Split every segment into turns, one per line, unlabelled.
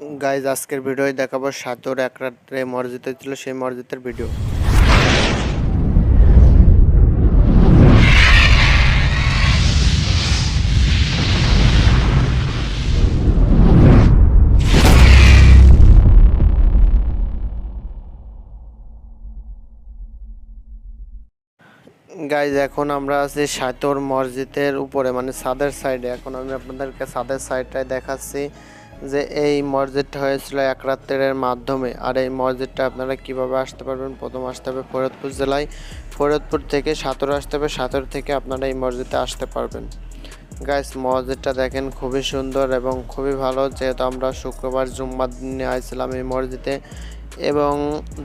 Guys আজকের ভিডিওয় দেখাবো সাতর এক রাত্রে মসজিদে ছিল সেই মসজিদের ভিডিও। গাইজ এখন আমরা আছি সাতর মসজিদের উপরে মানে সাদের সাইডে এখন আমি আপনাদেরকে সাদের সাইডটায় দেখাচ্ছি। যে এই মসজিদটা হয়েছিল এক রাত্রের মাধ্যমে। আর এই মসজিদটা আপনারা কীভাবে আসতে পারবেন? প্রথম আসতে হবে ফরিদপুর জেলায়। ফরিদপুর থেকে সাতর আসতে হবে। সাতর থেকে আপনারা এই মসজিদে আসতে পারবেন। গাইস, মসজিদটা দেখেন খুবই সুন্দর এবং খুবই ভালো। যেহেতু আমরা শুক্রবার জুম্মার দিনে আইছিলাম এই মসজিদে এবং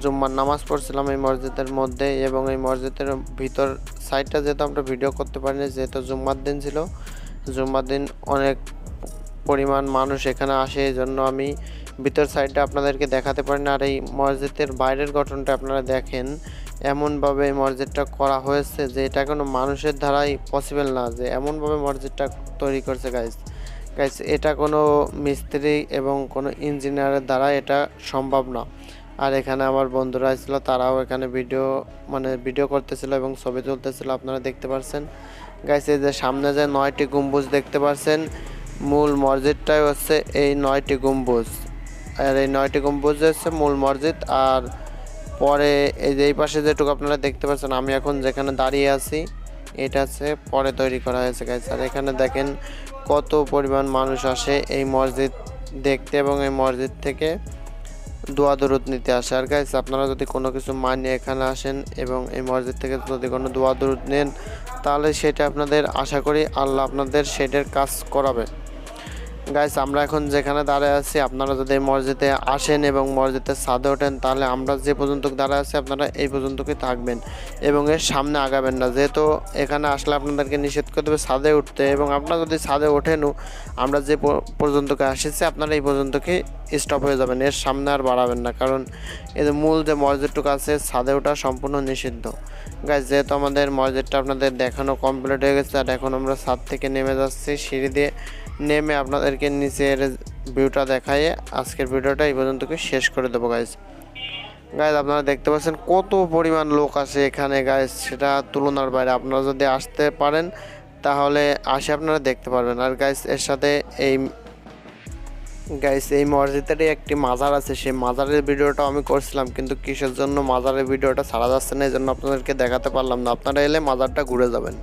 জুম্মার নামাজ পড়ছিলাম এই মসজিদের মধ্যে এবং এই মসজিদের ভিতর সাইডটা যেহেতু আমরা ভিডিও করতে পারিনি, যেহেতু জুম্মার দিন ছিল, জুম্মার দিন অনেক পরিমাণ মানুষ এখানে আসে, এই জন্য আমি ভিতর সাইডটা আপনাদেরকে দেখাতে পারি না। আর এই মসজিদের বাইরের গঠনটা আপনারা দেখেন, এমনভাবে এই মসজিদটা করা হয়েছে যে এটা কোনো মানুষের দ্বারাই পসিবল না, যে এমনভাবে মসজিদটা তৈরি করছে গাইজ গাইজ এটা কোনো মিস্ত্রি এবং কোনো ইঞ্জিনিয়ারের দ্বারা এটা সম্ভব না। আর এখানে আমার বন্ধুরা ছিল, তারাও এখানে ভিডিও মানে ভিডিও করতেছিল এবং ছবি তুলতেছিল, আপনারা দেখতে পারছেন। গাইস এই যে সামনে যে নয়টি গম্বুজ দেখতে পাচ্ছেন মূল মসজিদটাই হচ্ছে এই নয়টি গম্বুজ। আর এই নয়টি গম্বুজ হচ্ছে মূল মসজিদ আর পরে এই যে এই পাশে যেটুকু আপনারা দেখতে পাচ্ছেন, আমি এখন যেখানে দাঁড়িয়ে আছি, এটা হচ্ছে পরে তৈরি করা হয়েছে গাইস আর এখানে দেখেন কত পরিমাণ মানুষ আসে এই মসজিদ দেখতে এবং এই মসজিদ থেকে দোয়া দরুদ নিতে আসে। আর গাইস আপনারা যদি কোনো কিছু মানিয়ে এখানে আসেন এবং এই মসজিদ থেকে যদি কোনো দোয়া দরুদ নেন, তাহলে সেটা আপনাদের আশা করি আল্লাহ আপনাদের সেটার কাজ করাবে। গাইস আমরা এখন যেখানে দাঁড়ায় আছি, আপনারা যদি মসজিদে আসেন এবং মসজিদের ছাদে ওঠেন, তাহলে আমরা যে পর্যন্ত দাঁড়ায় আছি, আপনারা এই পর্যন্তই থাকবেন এবং এর সামনে আগাবেন না। যেহেতু এখানে আসলে আপনাদেরকে নিষেধ করে দেবে ছাদে উঠতে এবং আপনারা যদি ছাদে ওঠেনও, আমরা যে পর্যন্তকে আসেছি, আপনারা এই পর্যন্তকে স্টপ হয়ে যাবেন, এর সামনে আর বাড়াবেন না। কারণ যে মূল যে মসজিদটুকু আছে, ছাদে ওঠা সম্পূর্ণ নিষিদ্ধ। গাইজ যেহেতু আমাদের মসজিদটা আপনাদের দেখানো কমপ্লিট হয়ে গেছে, আর এখন আমরা ছাদ থেকে নেমে যাচ্ছি, সিঁড়ি দিয়ে নেমে আপনাদেরকে নিচের ভিউটা দেখাইয়ে আজকের ভিডিওটা এই পর্যন্ত শেষ করে দেবো গাইজ গাইজ আপনারা দেখতে পাচ্ছেন কত পরিমাণ লোক আছে এখানে গাইজ সেটা তুলনার বাইরে। আপনারা যদি আসতে পারেন, তাহলে আসে আপনারা দেখতে পারবেন। আর গাইজ এর সাথে এই গাইস এই মসজিদেরই একটি মাজার আছে। সেই মাজারের ভিডিওটা আমি করছিলাম, কিন্তু কিসের জন্য মাজারের ভিডিওটা ছাড়া যাচ্ছে না, এই জন্য আপনাদেরকে দেখাতে পারলাম না। আপনারা এলে মাজারটা ঘুরে যাবেন।